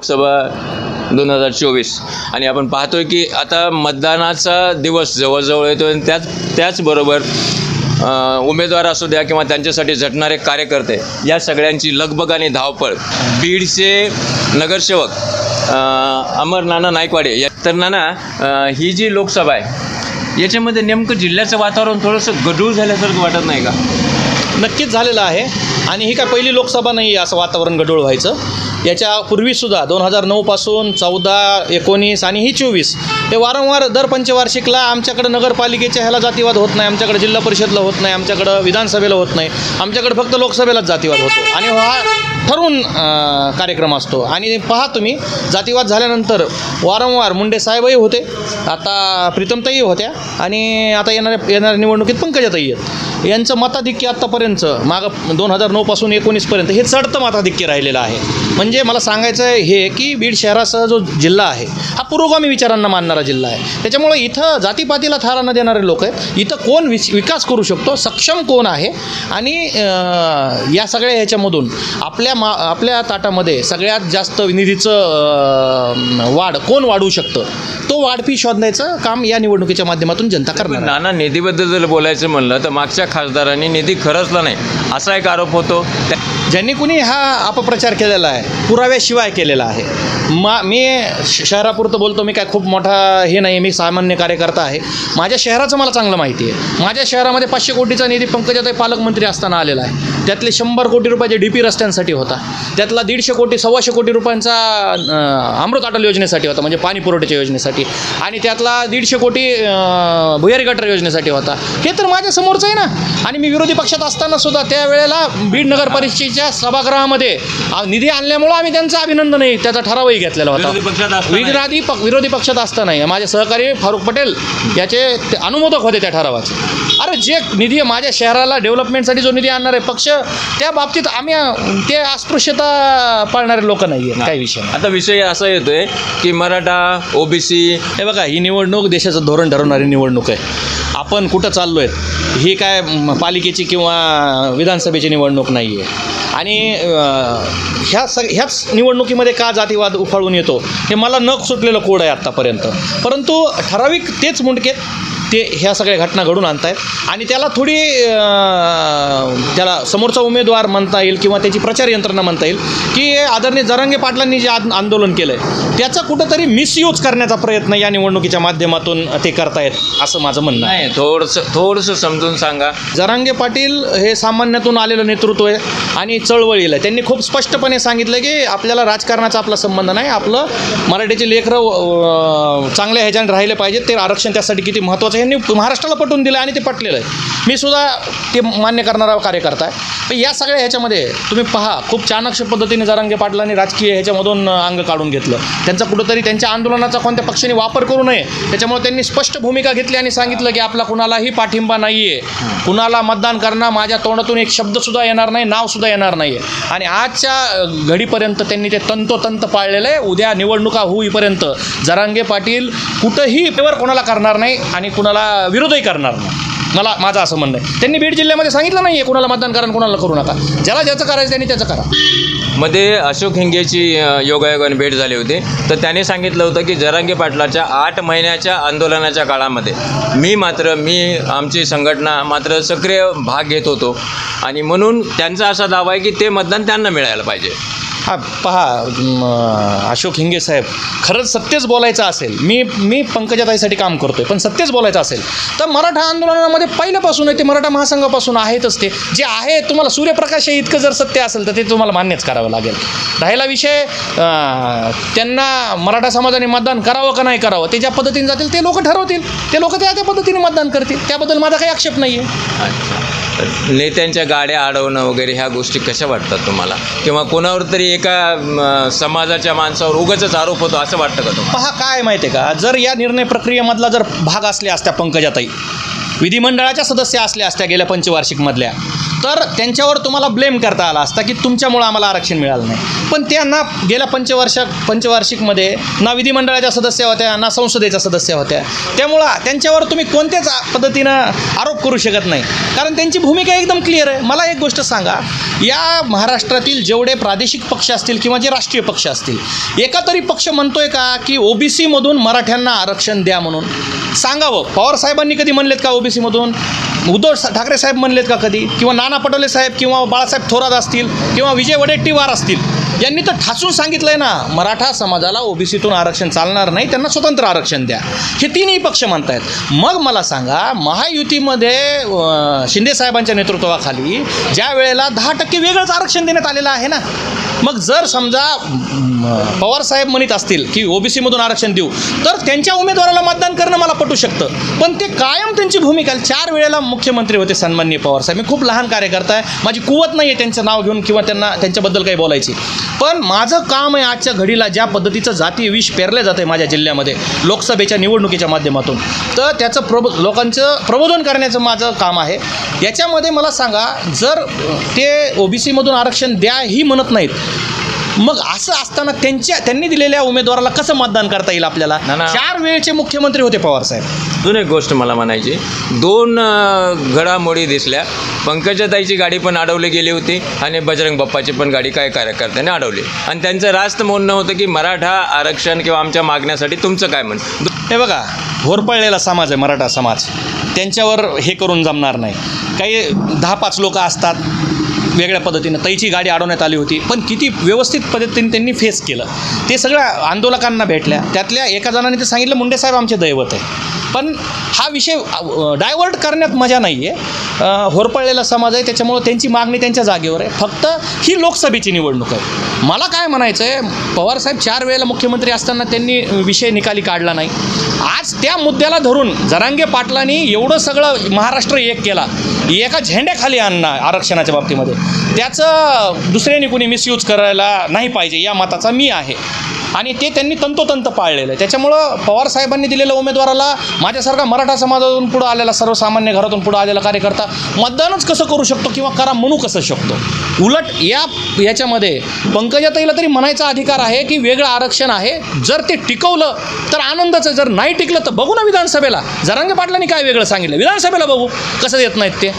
लोकसभा दोन हजार चोवीस. आणि आपण पाहतोय की आता मतदानाचा दिवस जवळजवळ येतो आणि त्याच त्याचबरोबर उमेदवार असू द्या किंवा त्यांच्यासाठी झटणारे कार्यकर्ते या सगळ्यांची लगबग आणि धावपळ. बीडचे नगरसेवक अमर नाना नायकवाडे या तर नाना ही जी लोकसभा आहे याच्यामध्ये नेमकं जिल्ह्याचं वातावरण थोडंसं गढूळ झाल्यासारखं वाटत नाही का? नक्कीच झालेलं आहे. आणि ही काय पहिली लोकसभा नाही आहे असं वातावरण गडूळ व्हायचं. याच्या पूर्वीसुद्धा दोन हजार नऊपासून चौदा एकोणीस आणि ही चोवीस हे वारंवार दर पंचवार्षिकला आमच्याकडं नगरपालिकेच्या ह्याला जातीवाद होत नाही आमच्याकडे जिल्हा परिषदला होत नाही आमच्याकडं विधानसभेला होत नाही आमच्याकडे फक्त लोकसभेलाच जातीवाद होतो. आणि हा ठरवून कार्यक्रम असतो. आणि पहा तुम्ही जातीवाद झाल्यानंतर वारंवार मुंडे साहेबही होते आता प्रीतमताई होत्या आणि आता येणाऱ्या येणाऱ्या निवडणुकीत पंकजाताई आहेत. यांचं मताधिक्य आत्तापर्यंत मागं दोन हजार नऊपासून एकोणीसपर्यंत हे चढतं मताधिक्य राहिलेलं आहे. म्हणजे मला सांगायचं आहे हे की बीड शहरासह जो जिल्हा आहे हा पुरोगामी विचारांना मानणारा जिल्हा आहे. त्याच्यामुळे इथं जातीपातीला थारा न देणारे लोक आहेत. इथं कोण विस विकास करू शकतो सक्षम कोण आहे? आणि या सगळ्या ह्याच्यामधून आपल्या मा आपल्या ताटामध्ये सगळ्यात जास्त निधीचं वाढ कोण वाढवू शकतं? तो वाढपी शोधण्याचं काम या निवडणुकीच्या माध्यमातून जनता करणार आहे. नाना निधीबद्दल जर बोलायचं म्हणलं तर मागच्या खासदारांनी निधी खरचला नाही. असा एक आरोप होतो. त्या- ज्यांनी कुणी हा अपप्रचार केलेला आहे पुराव्याशिवाय केलेला आहे. मा मी श- शहरापुरतं बोलतो मी काय खूप मोठा हे नाही मी सामान्य कार्यकर्ता आहे. माझ्या शहराचं मला चांगलं माहिती आहे. माझ्या शहरामध्ये पाचशे कोटीचा निधी पंकजाताई पालकमंत्री असताना आलेला आहे. त्यातले शंभर कोटी रुपयाचे डी पी रस्त्यांसाठी होता. त्यातला दीडशे कोटी सव्वाशे कोटी रुपयांचा अमृत अटल योजनेसाठी होता म्हणजे पाणी पुरवठ्याच्या योजनेसाठी. आणि त्यातला दीडशे कोटी भुयारी गटर योजनेसाठी होता. हे तर माझ्या समोरचं आहे ना. आणि मी विरोधी पक्षात असताना सुद्धा त्यावेळेला बीड नगर परिषदेच्या सभागृहामध्ये निधी आणल्यामुळं आम्ही त्यांचं अभिनंदनही त्याचा ठरावही घेतलेला होता. विरोधी पक्षात असताना- विरोधी पक विरोधी पक्षात असतानाही माझे सहकारी फारुख पटेल याचे अनुमोदक होते त्या ठरावाचे. अरे जे निधी माझ्या शहराला डेव्हलपमेंटसाठी जो निधी आणणार आहे पक्ष त्या बाबतीत आम्ही ते अस्पृश्यता पाळणारे लोक नाही. आहेत काही विषय आता विषय असा येतोय की मराठा ओबीसी हे बघा ही निवडणूक देशाचं धोरण ठरवणारी निवडणूक आहे. आपण कुठं चाललो आहे ही काय पालिकेची किंवा विधानसभेची निवडणूक नाही आहे आणि ह्या सग ह्याच निवडणुकीमध्ये का जातीवाद उफाळून येतो हे मला न सुटलेलं कोड आहे आत्तापर्यंत. परंतु ठराविक तेच मुंडकेत ते ह्या सगळ्या घटना घडून आणतायत. आणि त्याला थोडी त्याला समोरचा उमेदवार म्हणता येईल किंवा त्याची प्रचार यंत्रणा म्हणता येईल की आदरणीय जरांगे पाटलांनी जे आद- आंदोलन केलं आहे त्याचा कुठंतरी मिसयूज करण्याचा प्रयत्न या निवडणुकीच्या माध्यमातून ते करतायत असं माझं म्हणणं आहे. थोडंसं थोडंसं समजून सांगा. जरांगे पाटील हे सामान्यातून आलेलं नेतृत्व आहे. आणि चळवळीला. त्यांनी खूप स्पष्टपणे सांगितलं की आपल्याला राजकारणाचा आपला संबंध नाही आपलं मराठीचे लेकरं चांगल्या ह्याच्याने राहिले पाहिजेत ते आरक्षण त्यासाठी किती महत्त्वाचं आहे यांनी महाराष्ट्राला पटवून दिलं आणि ते पटलेलं आहे. मी सुद्धा ते मान्य करणारा कार्यकर्ता आहे. पण या सगळ्या ह्याच्यामध्ये तुम्ही पहा खूप चाणक्य पद्धतीने जरांगे पाटलांनी राजकीय ह्याच्यामधून अंग काढून घेतलं. त्यांचा कुठंतरी त्यांच्या आंदोलनाचा कोणत्या पक्षाने वापर करू नये त्याच्यामुळे त्यांनी स्पष्ट भूमिका घेतली आणि सांगितलं की आपला कुणालाही पाठिंबा नाही आहे कुणाला मतदान करणं माझ्या तोंडातून एक शब्दसुद्धा येणार नाही नावसुद्धा येणार नाही आहे आणि आजच्या घडीपर्यंत त्यांनी ते तंतोतंत पाळलेलं आहे. उद्या निवडणुका होईपर्यंत जरांगे पाटील कुठंही पेवर कोणाला करणार नाही आणि कुणाला विरोधही करणार नाही. मला माझं असं म्हणणं आहे. त्यांनी बीड जिल्ह्यामध्ये सांगितलं नाही आहे कुणाला मतदान करा कोणाला कुणाला करू नका. ज्याला ज्याचं करायचं त्यांनी त्याचं करा. मध्ये अशोक हिंगेची योगायोगाने भेट झाली होती. तर त्याने सांगितलं होतं की जरांगे पाटलाच्या आठ महिन्याच्या आंदोलनाच्या काळामध्ये मी मात्र मी आमची संघटना मात्र सक्रिय भाग घेत होतो. आणि म्हणून त्यांचा असा दावा आहे की ते मतदान त्यांना मिळायला पाहिजे. हा पहा अशोक हिंगे साहेब खरंच सत्यच बोलायचं असेल. मी मी पंकजाताईसाठी काम करतोय पण सत्यच बोलायचं असेल तर मराठा आंदोलनामध्ये पहिल्यापासून आहे ते मराठा महासंघापासून आहेतच ते. जे आहे तुम्हाला सूर्यप्रकाश हे इतकं जर सत्य असेल तर ते तुम्हाला मान्यच करावं लागेल. राहिला विषय त्यांना मराठा समाजाने मतदान करावं का नाही करावं ते ज्या पद्धतीने जातील ते लोक ठरवतील. ते लोक त्या त्या पद्धतीने मतदान करतील. त्याबद्दल माझा काही आक्षेप नाही आहे नेत्यांच्या गाड्या अडवणं वगैरे ह्या गोष्टी कशा वाटतात तुम्हाला? किंवा कोणावर तरी एका समाजाच्या माणसावर उगाचच आरोप होतो असं वाटतं का तुम्हाला? पहा काय माहिती आहे का? जर या निर्णय प्रक्रियेमधला जर भाग असल्या असत्या पंकजाताई विधिमंडळाच्या सदस्य असल्या असत्या गेल्या पंचवार्षिकमधल्या तर त्यांच्यावर तुम्हाला ब्लेम करता आला असता की तुमच्यामुळं आम्हाला आरक्षण मिळालं नाही. पण त्या ना गेल्या पंचवार्षिक पंचवार्षिकमध्ये ना विधिमंडळाच्या सदस्य होत्या ना संसदेच्या सदस्य होत्या. त्यामुळं त्यांच्यावर तुम्ही कोणत्याच पद्धतीनं आरोप करू शकत नाही. कारण त्यांची भूमिका एकदम क्लिअर आहे. मला एक गोष्ट सांगा. या महाराष्ट्रातील जेवढे प्रादेशिक पक्ष असतील किंवा जे राष्ट्रीय पक्ष असतील एका तरी पक्ष म्हणतोय का की ओबीसीमधून मराठ्यांना आरक्षण द्या म्हणून? सांगावं हो. पवार साहेबांनी कधी म्हणलेत का ओबीसीमधून उद्धव ठाकरे साहेब म्हणलेत का कधी? किंवा नाना पटोले साहेब किंवा बाळासाहेब थोरात असतील किंवा विजय वडेट्टीवार असतील? यांनी तर ठासून सांगितलंय ना मराठा समाजाला ओबीसीतून आरक्षण चालणार नाही त्यांना स्वतंत्र आरक्षण द्या. हे तिन्ही पक्ष म्हणतायत. मग मला सांगा महायुतीमध्ये शिंदे साहेबांच्या नेतृत्वाखाली ज्या वेळेला दहा टक्के वेगळंच आरक्षण देण्यात आलेलं आहे ना मग जर समजा पवार साहेब म्हणत असतील की ओबीसीमधून आरक्षण देऊ तर त्यांच्या उमेदवाराला मतदान करणं मला पटू शकतं. पण ते कायम त्यांची भूमिका चार वेळेला मुख्यमंत्री होते सन्माननीय पवार साहेब. मी खूप लहान कार्यकर्ता आहे माझी कुवत नाही आहे त्यांचं नाव घेऊन किंवा त्यांना त्यांच्याबद्दल काही बोलायची. पण माझं काम आहे आजच्या घडीला ज्या पद्धतीचं जातीय विष पेरलं जातं आहे माझ्या जिल्ह्यामध्ये लोकसभेच्या निवडणुकीच्या माध्यमातून. तर त्याचं प्रबो लोकांचं प्रबोधन करण्याचं माझं काम आहे. याच्यामध्ये मला सांगा जर ते ओबीसीमधून आरक्षण द्या ही म्हणत नाहीत मग असं असताना त्यांच्या त्यांनी दिलेल्या उमेदवाराला कसं मतदान करता येईल आपल्याला? ना, ना. चार वेळचे मुख्यमंत्री होते पवार साहेब. अजून एक गोष्ट मला म्हणायची. दोन अ, घडामोडी दिसल्या. पंकजाताईची गाडी पण अडवली गेली होती आणि बजरंग बाप्पाची पण गाडी काय कार्यकर्त्याने अडवली. आणि त्यांचं रास्त म्हणणं होतं की मराठा आरक्षण किंवा आमच्या मागण्यासाठी तुमचं काय म्हण हे बघा होरपळलेला समाज आहे मराठा समाज. त्यांच्यावर हे करून जमणार नाही. काही दहा पाच लोक असतात. वेगळ्या पद्धतीनं तैची गाडी अडवण्यात आली होती. पण किती व्यवस्थित पद्धतीने त्यांनी फेस केलं. ते सगळ्या आंदोलकांना भेटल्या. त्यातल्या एका जणाने ते सांगितलं मुंडे साहेब आमचे दैवत आहे पण हा विषय डायव्हर्ट करण्यात मजा नाही आहे होरपळलेला समाज आहे त्याच्यामुळं त्यांची मागणी त्यांच्या जागेवर आहे. फक्त ही लोकसभेची निवडणूक आहे. मला काय म्हणायचं आहे पवारसाहेब चार वेळेला मुख्यमंत्री असताना त्यांनी विषय निकाली काढला नाही. आज त्या मुद्द्याला धरून जरांगे पाटलांनी एवढं सगळं महाराष्ट्र एक केला. एका झेंड्याखाली आणणं आरक्षणाच्या बाबतीमध्ये. त्याचं दुसऱ्याने कोणी मिसयूज करायला नाही पाहिजे या मताचा मी आहे. आणि ते त्यांनी तंतोतंत पाळलेलं आहे. त्याच्यामुळं पवार साहेबांनी दिलेल्या उमेदवाराला माझ्यासारखा मराठा समाजातून पुढं आलेला सर्वसामान्य घरातून पुढं आलेला कार्यकर्ता मतदानच कसं करू शकतो किंवा करा म्हणू कसं शकतो? उलट या याच्यामध्ये पंकजाताईला तरी म्हणायचा अधिकार आहे की वेगळं आरक्षण आहे. जर ते टिकवलं तर आनंदाचं जर नाही टिकलं तर बघू ना विधानसभेला. जरांगे पाटलांनी काय वेगळं सांगितलं? विधानसभेला बघू. कसं देत नाहीत ते?